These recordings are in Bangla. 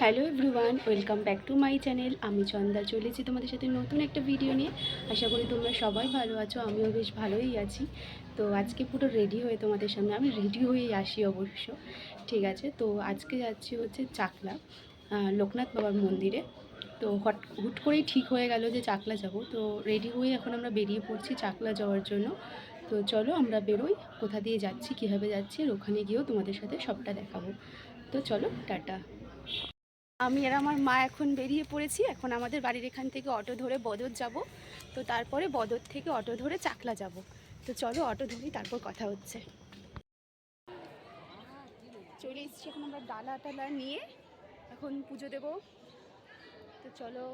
Hello everyone, welcome back to my channel. আমি চন্দা চলেছি তোমাদের সাথে নতুন একটা ভিডিও নিয়ে। আশা করি তোমরা সবাই ভালো আছো, আমিও বেশ ভালোই আছি। তো আজকে পুরো রেডি হয়ে তোমাদের সামনে, আমি রেডি হয়েই আসি অবশ্য। ঠিক আছে, তো আজকে যাচ্ছি হচ্ছে চাকলা লোকনাথ বাবার মন্দিরে। তো হট, হুট করেই ঠিক হয়ে গেল যে চাকলা যাব। তো রেডি হয়ে এখন আমরা বেরিয়ে পড়ছি চাকলা যাওয়ার জন্য। তো চলো আমরা বেরোই, কোথা দিয়ে যাচ্ছি, কীভাবে যাচ্ছি, আর ওখানে গিয়েও তোমাদের সাথে সবটা দেখাবো। তো চলো, টাটা। আমি আর আমার মা এখন বেরিয়ে পড়েছি। এখন আমাদের বাড়ির এখান থেকে অটো ধরে বদর যাব। তো তারপরে বদর থেকে অটো ধরে চাকলা যাব। তো চলো অটো ধরি, তারপর কথা হচ্ছে। চলে এসেছি এখন আমরা ডালা টালা নিয়ে। এখন পুজো দেব। তো চলো।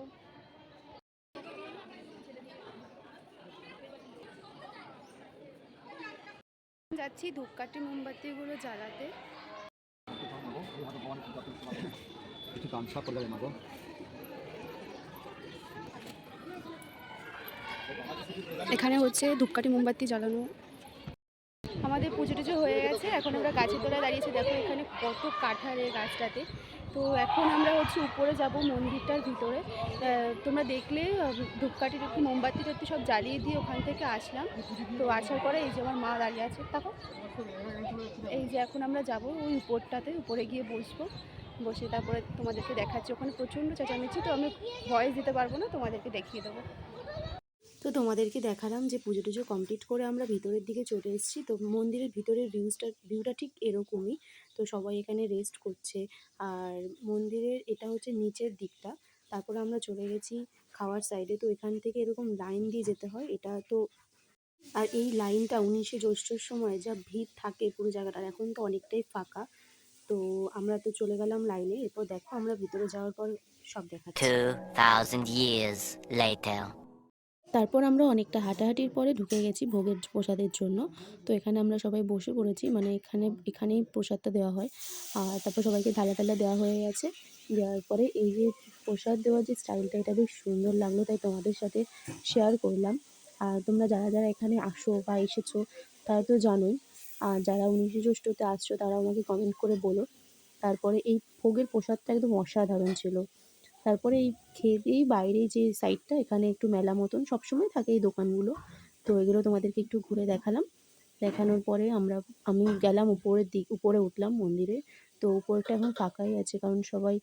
যাচ্ছি ধূপকাঠি মোমবাতিগুলো জ্বালাতে। কিছু গামছা করে দেবে মাগো এখানে হচ্ছে ধূপকাঠি মোমবাতি জ্বালানো। আমাদের পুজো টুজো হয়ে গেছে, এখন আমরা গাছের তলায় দাঁড়িয়েছি। দেখো এখানে কত কাঠার গাছটাতে। তো এখন আমরা হচ্ছে উপরে যাব মন্দিরটার ভিতরে। তোমরা দেখলে ধূপকাঠির একটু মোমবাতি টত্তি সব জ্বালিয়ে দিয়ে ওখান থেকে আসলাম। তো আসার পরে এই যে আমার মা দাঁড়িয়ে আছে। তারপর এই যে এখন আমরা যাব ওই উপরটাতে, উপরে গিয়ে বসবো। বসে তারপরে তোমাদেরকে দেখাচ্ছি। ওখানে প্রচণ্ড চেঁচামেচি, তো আমি ভয়েস দিতে পারব না, তোমাদেরকে দেখিয়ে দেবো। তো তোমাদেরকে দেখালাম যে পুজো টুজো কমপ্লিট করে আমরা ভিতরের দিকে চলে এসেছি। তো মন্দিরের ভিতরের ভিউজটা ভিউটা ঠিক এরকমই। তো সবাই এখানে রেস্ট করছে। আর মন্দিরের, এটা হচ্ছে নিচের দিকটা। তারপরে আমরা চলে গেছি খাওয়ার সাইডে তো এখান থেকে এরকম লাইন দিয়ে যেতে হয়। এটা তো, আর এই লাইনটা উনিশে জ্যৈষ্ঠর সময় যা ভিড় থাকে পুরো জায়গাটার, এখন তো অনেকটাই ফাঁকা। তো আমরা তো চলে গেলাম লাইনে। এরপর দেখো আমরা ভিতরে যাওয়ার পর সব দেখাচ্ছি। 2,000 years later. তারপর আমরা অনেকটা হাঁটাহাঁটির পরে ঢুকে গেছি ভোগের প্রসাদের জন্য। তো এখানে আমরা সবাই বসে পড়েছি মানে এখানে এখানেই প্রসাদটা দেওয়া হয়। আর তারপর সবাইকে থালা টালা দেওয়া হয়ে গেছে। দেওয়ার পরে এই যে প্রসাদ দেওয়ার যে স্টাইলটা এটা বেশ সুন্দর লাগল তাই তোমাদের সাথে শেয়ার করলাম। আর তোমরা যারা যারা এখানে আসো বা এসেছ তারা তো জানোই আর যারা উনিশে জ্যৈষ্ঠতে আসছো, তারা আমাকে কমেন্ট করে বলো। তারপরে এই ভোগের প্রসাদটা একদম অসাধারণ ছিল। তারপরে এই খেয়ে বাইরে যে সাইডটা এখানে একটু মেলা মতন সবসময় থাকে এই দোকানগুলো। তো এগুলো তোমাদেরকে একটু ঘুরে দেখালাম। দেখানোর পরে আমরা, আমি গেলাম উপরের দিক, উপরে উঠলাম মন্দিরে। তো উপরটা এখন ফাঁকাই আছে, কারণ সবাই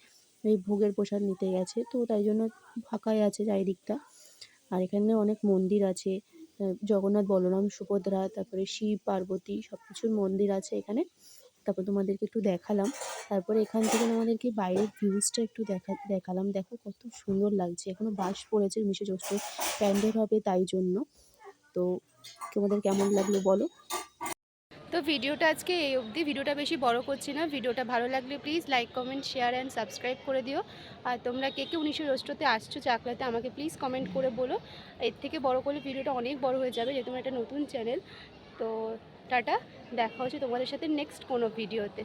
এই ভোগের প্রসাদ নিতে গেছে। তো তাই জন্য ফাঁকাই আছে চারিদিকটা। আর এখানে অনেক মন্দির আছে। জগন্নাথ, বলরাম, সুভদ্রা, তারপরে শিব, পার্বতী সব কিছুর মন্দির আছে এখানে। তারপর তোমাদেরকে একটু দেখালাম। তারপরে এখান থেকে আমাদেরকে বাইরের ভিউজটা একটু দেখা, দেখালাম। দেখো কত সুন্দর লাগছে। এখনও বাস পড়েছে মিশে জ্যৈষ্ঠ প্যান্ডেল হবে তাই জন্য। তো তোমাদের কেমন লাগল বলো? তো ভিডিওটা আজকে এই অবধি। ভিডিওটা বেশি বড় করছি না। ভিডিওটা ভালো লাগলে please like comment share and subscribe করে দিও। আর তোমরা কে কে উনিশশো রোস্টোতে আসছো চাকলাতে আমাকে প্লিজ কমেন্ট করে বলো। এর থেকে বড় করলে ভিডিওটা অনেক বড় হয়ে যাবে যেহেতু একটা নতুন চ্যানেল তো টাটা, দেখা হচ্ছে তোমাদের সাথে নেক্সট কোনো ভিডিওতে